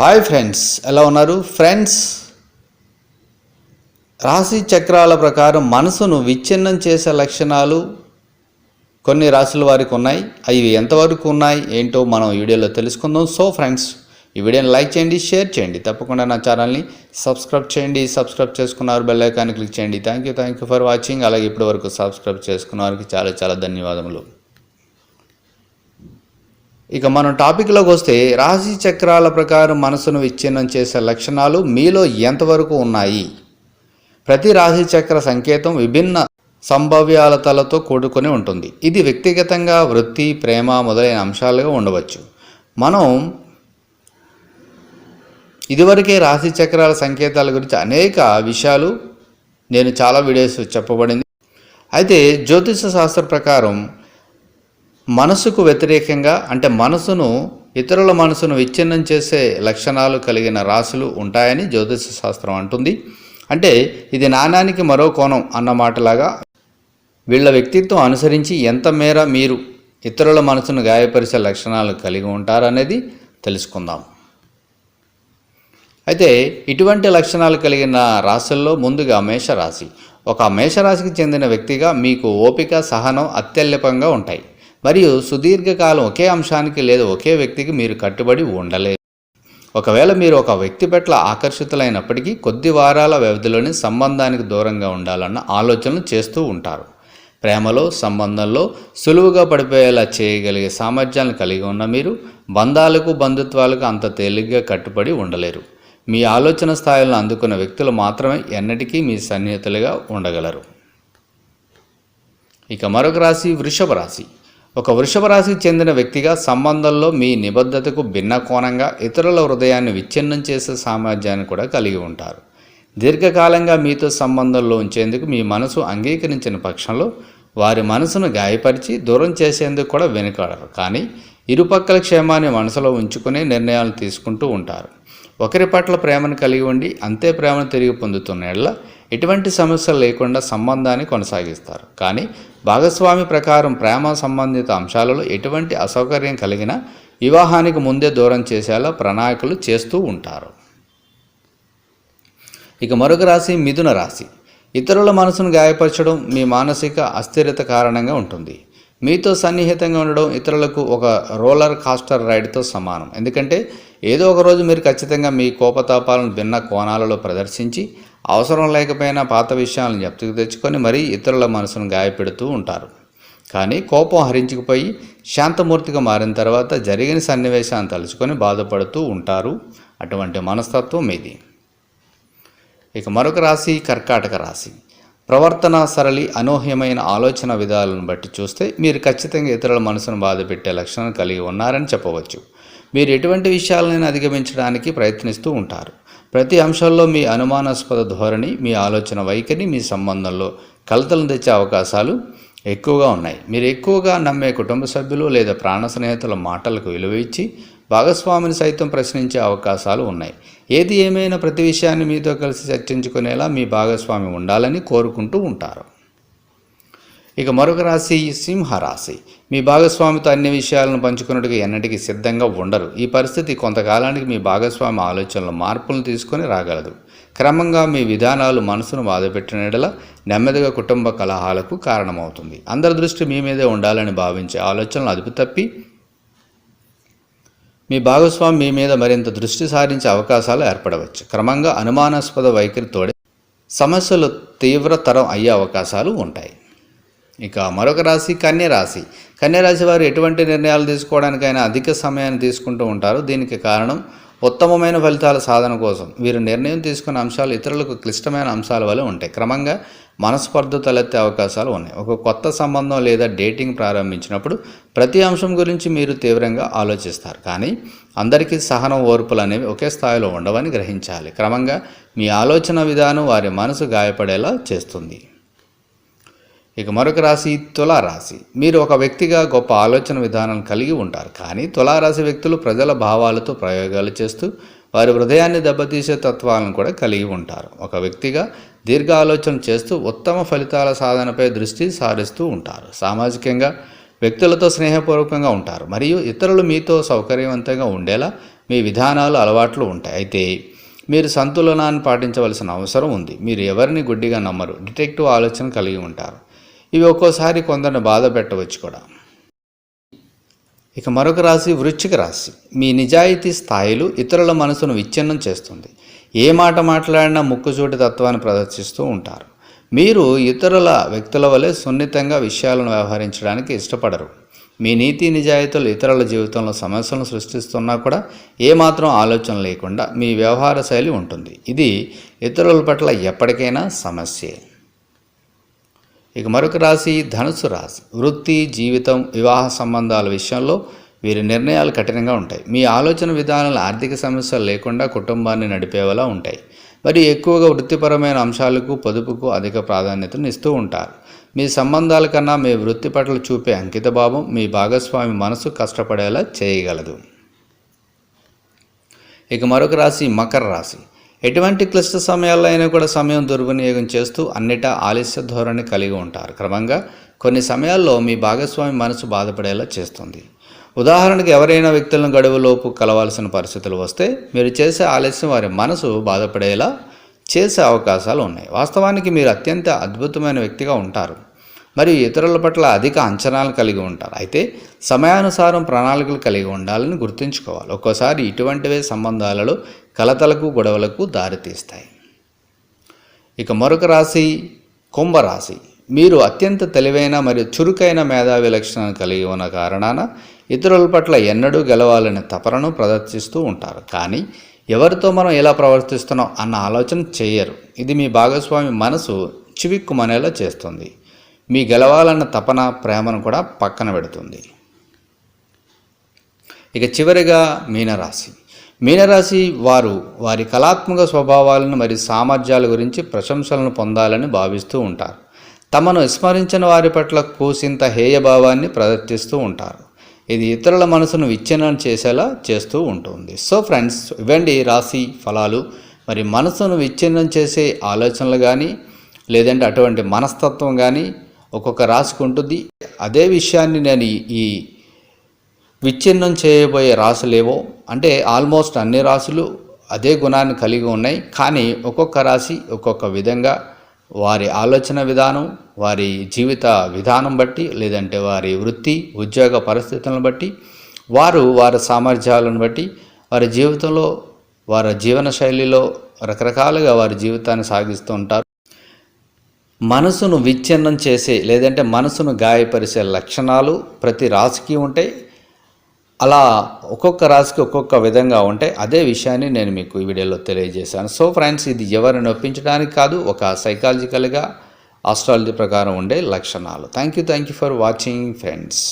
Hi friends ఎలా ఉన్నారు? Friends రాశి చక్రాల ప్రకారం మనసును విచ్ఛిన్నం చేసే లక్షణాలు కొన్ని రాశుల వారికి ఉన్నాయి. అవి ఎంతవరకు ఉన్నాయి? ఏంటో మనం వీడియోలో తెలుసుకుందాం. సో ఫ్రెండ్స్ ఈ వీడియోని లైక్ చేయండి షేర్ చేయండి. తప్పకుండా నా ఛానల్ని సబ్స్క్రైబ్ చేయండి. సబ్స్క్రైబ్ చేసుకున్నారు బెల్ ఐకాన్ క్లిక్ చేయండి. Thank you thank you for watching అలాగే ఇప్పటివరకు సబ్స్క్రైబ్ చేసుకున్న వారికి చాలా చాలా ధన్యవాదములు. ఇక మనం టాపిక్లోకి వస్తే రాశి చక్రాల ప్రకారం మనసును విచ్ఛిన్నం చేసే లక్షణాలు మీలో ఎంతవరకు ఉన్నాయి? ప్రతి రాశి చక్ర సంకేతం విభిన్న సంభవ్యాలతలతో కూడుకొని ఉంటుంది. ఇది వ్యక్తిగతంగా వృత్తి ప్రేమ మొదలైన అంశాలుగా ఉండవచ్చు. మనం ఇదివరకే రాశి చక్రాల సంకేతాల గురించి అనేక విషయాలు నేను చాలా వీడియోస్ చెప్పబడింది. అయితే జ్యోతిష శాస్త్ర ప్రకారం మనసుకు వ్యతిరేకంగా అంటే మనసును ఇతరుల మనసును విచ్ఛిన్నం చేసే లక్షణాలు కలిగిన రాశులు ఉంటాయని జ్యోతిష శాస్త్రం అంటుంది. అంటే ఇది నాణానికి మరో కోణం అన్నమాటలాగా వీళ్ళ వ్యక్తిత్వం అనుసరించి ఎంత మేర మీరు ఇతరుల మనసును గాయపరిచే లక్షణాలు కలిగి ఉంటారనేది తెలుసుకుందాం. అయితే ఇటువంటి లక్షణాలు కలిగిన రాశుల్లో ముందుగా మేషరాశి. ఒక మేషరాశికి చెందిన వ్యక్తిగా మీకు ఓపిక సహనం అత్యల్పంగా ఉంటాయి. మరియు సుదీర్ఘకాలం ఒకే అంశానికి లేదా ఒకే వ్యక్తికి మీరు కట్టుబడి ఉండలేదు ఒకవేళ మీరు ఒక వ్యక్తి పట్ల ఆకర్షితులైనప్పటికీ కొద్ది వారాల వ్యవధిలోనే సంబంధానికి దూరంగా ఉండాలన్న ఆలోచనలు చేస్తూ ఉంటారు. ప్రేమలో సంబంధంలో సులువుగా పడిపోయేలా చేయగలిగే సామర్థ్యాలను కలిగి ఉన్న మీరు బంధాలకు బంధుత్వాలకు అంత తేలిగ్గా కట్టుబడి ఉండలేరు. మీ ఆలోచన స్థాయిలను అందుకున్న వ్యక్తులు మాత్రమే ఎన్నటికీ మీ సన్నిహితులుగా ఉండగలరు. ఇక మరొక రాశి వృషభ రాశి. ఒక వృషభ రాశికి చెందిన వ్యక్తిగా సంబంధంలో మీ నిబద్ధతకు భిన్న కోణంగా ఇతరుల హృదయాన్ని విచ్ఛిన్నం చేసే సామర్థ్యాన్ని కూడా కలిగి ఉంటారు. దీర్ఘకాలంగా మీతో సంబంధంలో ఉంచేందుకు మీ మనసు అంగీకరించిన పక్షంలో వారి మనసును గాయపరిచి దూరం చేసేందుకు కూడా వెనుకాడరు. కానీ ఇరుపక్కల క్షేమాన్ని మనసులో ఉంచుకునే నిర్ణయాలు తీసుకుంటూ ఉంటారు. ఒకరి పట్ల ప్రేమను కలిగి ఉండి అంతే ప్రేమను తిరిగి పొందుతున్న ఎడల ఎటువంటి సమస్యలు లేకుండా సంబంధాన్ని కొనసాగిస్తారు. కానీ భాగస్వామి ప్రకారం ప్రేమ సంబంధిత అంశాలలో ఎటువంటి అసౌకర్యం కలిగిన వివాహానికి ముందే దూరం చేసేలా ప్రణాళికలు చేస్తూ ఉంటారు. ఇక మరొక రాశి మిథున రాశి. ఇతరుల మనసును గాయపరచడం మీ మానసిక అస్థిరత కారణంగా ఉంటుంది. మీతో సన్నిహితంగా ఉండడం ఇతరులకు ఒక రోలర్ కాస్టర్ రైడ్తో సమానం. ఎందుకంటే ఏదో ఒక రోజు మీరు ఖచ్చితంగా మీ కోపతాపాలను భిన్న కోణాలలో ప్రదర్శించి అవసరం లేకపోయినా పాత విషయాలను జప్తుకు తెచ్చుకొని మరీ ఇతరుల మనసును గాయపెడుతూ ఉంటారు. కానీ కోపం హరించుకుపోయి శాంతమూర్తిగా మారిన తర్వాత జరిగిన సన్నివేశాన్ని తలుచుకొని బాధపడుతూ ఉంటారు అటువంటి మనస్తత్వం ఇది ఇక మరొక రాశి కర్కాటక రాశి. ప్రవర్తన సరళి అనూహ్యమైన ఆలోచన విధాలను బట్టి చూస్తే మీరు ఖచ్చితంగా ఇతరుల మనసును బాధపెట్టే లక్షణం కలిగి ఉన్నారని చెప్పవచ్చు. మీరు ఎటువంటి విషయాలనైనా అధిగమించడానికి ప్రయత్నిస్తూ ఉంటారు. ప్రతి అంశంలో మీ అనుమానాస్పద ధోరణి మీ ఆలోచన వైఖరి మీ సంబంధంలో కలతలను తెచ్చే అవకాశాలు ఎక్కువగా ఉన్నాయి. మీరు ఎక్కువగా నమ్మే కుటుంబ సభ్యులు లేదా ప్రాణ స్నేహితుల మాటలకు విలువ ఇచ్చి భాగస్వామిని సైతం ప్రశ్నించే అవకాశాలు ఉన్నాయి. ఏది ఏమైనా ప్రతి విషయాన్ని మీతో కలిసి చర్చించుకునేలా మీ భాగస్వామి ఉండాలని కోరుకుంటూ ఉంటారు. ఇక మరొక రాశి సింహరాశి మీ భాగస్వామితో అన్ని విషయాలను పంచుకున్నట్టుగా ఎన్నటికీ సిద్ధంగా ఉండరు. ఈ పరిస్థితి కొంతకాలానికి మీ భాగస్వామి ఆలోచనలు మార్పులను తీసుకొని రాగలదు. క్రమంగా మీ విధానాలు మనసును బాధపెట్టినడల నెమ్మదిగా కుటుంబ కలహాలకు కారణమవుతుంది. అందరి దృష్టి మీ మీదే ఉండాలని భావించే ఆలోచనలు అదుపు తప్పి మీ భాగస్వామి మీ మీద మరింత దృష్టి సారించే అవకాశాలు ఏర్పడవచ్చు. క్రమంగా అనుమానాస్పద వైఖరితోడే సమస్యలు తీవ్రతరం అయ్యే అవకాశాలు ఉంటాయి. ఇక మరొక రాశి కన్యరాశి కన్యరాశి వారు ఎటువంటి నిర్ణయాలు తీసుకోవడానికైనా అధిక సమయాన్ని తీసుకుంటూ ఉంటారు. దీనికి కారణం ఉత్తమమైన ఫలితాల సాధన కోసం. వీరు నిర్ణయం తీసుకున్న అంశాలు ఇతరులకు క్లిష్టమైన అంశాల వల్ల ఉంటాయి. క్రమంగా మనస్పర్ధ తలెత్తే అవకాశాలు ఉన్నాయి. ఒక కొత్త సంబంధం లేదా డేటింగ్ ప్రారంభించినప్పుడు ప్రతి అంశం గురించి మీరు తీవ్రంగా ఆలోచిస్తారు. కానీ అందరికీ సహనం ఓర్పులు అనేవి ఒకే స్థాయిలో ఉండవని గ్రహించాలి. క్రమంగా మీ ఆలోచన విధానం వారి మనసు గాయపడేలా చేస్తుంది. ఇక మరొక రాశి తులారాశి. మీరు ఒక వ్యక్తిగా గొప్ప ఆలోచన విధానం కలిగి ఉంటారు. కానీ తులారాశి వ్యక్తులు ప్రజల భావాలతో ప్రయోగాలు చేస్తూ వారి హృదయాన్ని దెబ్బతీసే తత్వాలను కూడా కలిగి ఉంటారు. ఒక వ్యక్తిగా దీర్ఘ ఆలోచన చేస్తూ ఉత్తమ ఫలితాల సాధనపై దృష్టి సారిస్తూ ఉంటారు. సామాజికంగా వ్యక్తులతో స్నేహపూర్వకంగా ఉంటారు. మరియు ఇతరులు మీతో సౌకర్యవంతంగా ఉండేలా మీ విధానాలు అలవాట్లు ఉంటాయి. అయితే మీరు సంతులనాన్ని పాటించవలసిన అవసరం ఉంది. మీరు ఎవరిని గుడ్డిగా నమ్మరు. డిటెక్టివ్ ఆలోచన కలిగి ఉంటారు. ఇవి ఒక్కోసారి కొందరిని బాధ పెట్టవచ్చు కూడా. ఇక మరొక రాశి వృశ్చిక రాశి. మీ నిజాయితీ స్థాయిలు ఇతరుల మనసును విచ్ఛిన్నం చేస్తుంది. ఏ మాట మాట్లాడినా ముక్కుచూటి తత్వాన్ని ప్రదర్శిస్తూ ఉంటారు. మీరు ఇతరుల వ్యక్తుల వలె సున్నితంగా విషయాలను వ్యవహరించడానికి ఇష్టపడరు. మీ నీతి నిజాయితీలు ఇతరుల జీవితంలో సమస్యలను సృష్టిస్తున్నా కూడా ఏమాత్రం ఆలోచన లేకుండా మీ వ్యవహార శైలి ఉంటుంది. ఇది ఇతరుల పట్ల ఎప్పటికైనా సమస్యే. ఇక మరొక రాశి ధనుసు రాశి. వృత్తి జీవితం వివాహ సంబంధాల విషయంలో వీరి నిర్ణయాలు కఠినంగా ఉంటాయి. మీ ఆలోచన విధానాలు ఆర్థిక సమస్యలు లేకుండా కుటుంబాన్ని నడిపేలా ఉంటాయి. మరి ఎక్కువగా వృత్తిపరమైన అంశాలకు పొదుపుకు అధిక ప్రాధాన్యతను ఇస్తూ ఉంటారు. మీ సంబంధాల కన్నా మీ వృత్తి పట్ల చూపే అంకితభావం మీ భాగస్వామి మనసు కష్టపడేలా చేయగలదు. ఇక మరొక రాశి మకర రాశి. ఎటువంటి క్లిష్ట సమయాల్లో అయినా కూడా సమయం దుర్వినియోగం చేస్తూ అన్నిటా ఆలస్య ధోరణి కలిగి ఉంటారు. క్రమంగా కొన్ని సమయాల్లో మీ భాగస్వామి మనసు బాధపడేలా చేస్తుంది. ఉదాహరణకు ఎవరైనా వ్యక్తులను గడువులోపు కలవాల్సిన పరిస్థితులు వస్తే మీరు చేసే ఆలస్యం వారి మనసు బాధపడేలా చేసే అవకాశాలు ఉన్నాయి. వాస్తవానికి మీరు అత్యంత అద్భుతమైన వ్యక్తిగా ఉంటారు. మరియు ఇతరుల పట్ల అధిక అంచనాలు కలిగి ఉంటారు. అయితే సమయానుసారం ప్రణాళికలు కలిగి ఉండాలని గుర్తుంచుకోవాలి. ఒక్కోసారి ఇటువంటివే సంబంధాలలో కలతలకు గొడవలకు దారితీస్తాయి. ఇక మరొక రాశి కుంభరాశి. మీరు అత్యంత తెలివైన మరియు చురుకైన మేధావి లక్షణాన్ని కలిగి ఉన్న కారణాన ఇతరుల పట్ల ఎన్నడూ గెలవాలనే తపనను ప్రదర్శిస్తూ ఉంటారు. కానీ ఎవరితో మనం ఎలా ప్రవర్తిస్తున్నాం అన్న ఆలోచన చేయరు. ఇది మీ భాగస్వామి మనసు చివిక్కుమనేలా చేస్తుంది. మీ గెలవాలన్న తపన ప్రేమను కూడా పక్కన పెడుతుంది. ఇక చివరిగా మీనరాశి. మీనరాశి వారు వారి కళాత్మక స్వభావాలను మరియు సామర్థ్యాల గురించి ప్రశంసలను పొందాలని భావిస్తూ ఉంటారు. తమను విస్మరించిన వారి పట్ల కూసింత హేయభావాన్ని ప్రదర్శిస్తూ ఉంటారు. ఇది ఇతరుల మనసును విచ్ఛిన్నం చేసేలా చేస్తూ ఉంటుంది. సో ఫ్రెండ్స్ ఇవ్వండి రాశి ఫలాలు. మరి మనసును విచ్ఛిన్నం చేసే ఆలోచనలు కానీ లేదంటే అటువంటి మనస్తత్వం కానీ ఒక్కొక్క రాసుకుంటుంది. ఉంటుంది అదే విషయాన్ని నేను ఈ- విచ్ఛిన్నం చేయబోయే రాసులేవో అంటే ఆల్మోస్ట్ అన్ని రాశులు అదే గుణాన్ని కలిగి ఉన్నాయి. కానీ ఒక్కొక్క రాశి ఒక్కొక్క విధంగా వారి ఆలోచన విధానం వారి జీవిత విధానం బట్టి లేదంటే వారి వృత్తి ఉద్యోగ పరిస్థితులను బట్టి వారు వారి సామర్థ్యాలను బట్టి వారి జీవితంలో వారి జీవన శైలిలో రకరకాలుగా వారి జీవితాన్ని సాగిస్తూ ఉంటారు. మనసును విచ్ఛిన్నం చేసే లేదంటే మనసును గాయపరిచే లక్షణాలు ప్రతి రాశికి ఉంటాయి. అలా ఒక్కొక్క రాశికి ఒక్కొక్క విధంగా ఉంటాయి. అదే విషయాన్ని నేను మీకు ఈ వీడియోలో తెలియజేశాను. సో ఫ్రెండ్స్ ఇది ఎవరిని ఒప్పించడానికి కాదు ఒక సైకాలజికల్గా ఆస్ట్రాలజీ ప్రకారం ఉండే లక్షణాలు. Thank you thank you for watching friends